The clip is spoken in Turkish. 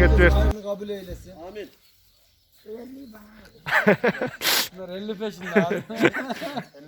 bereket versin. Aynı kabul eylesin. Amin. Bunlar 50 peşinde abi.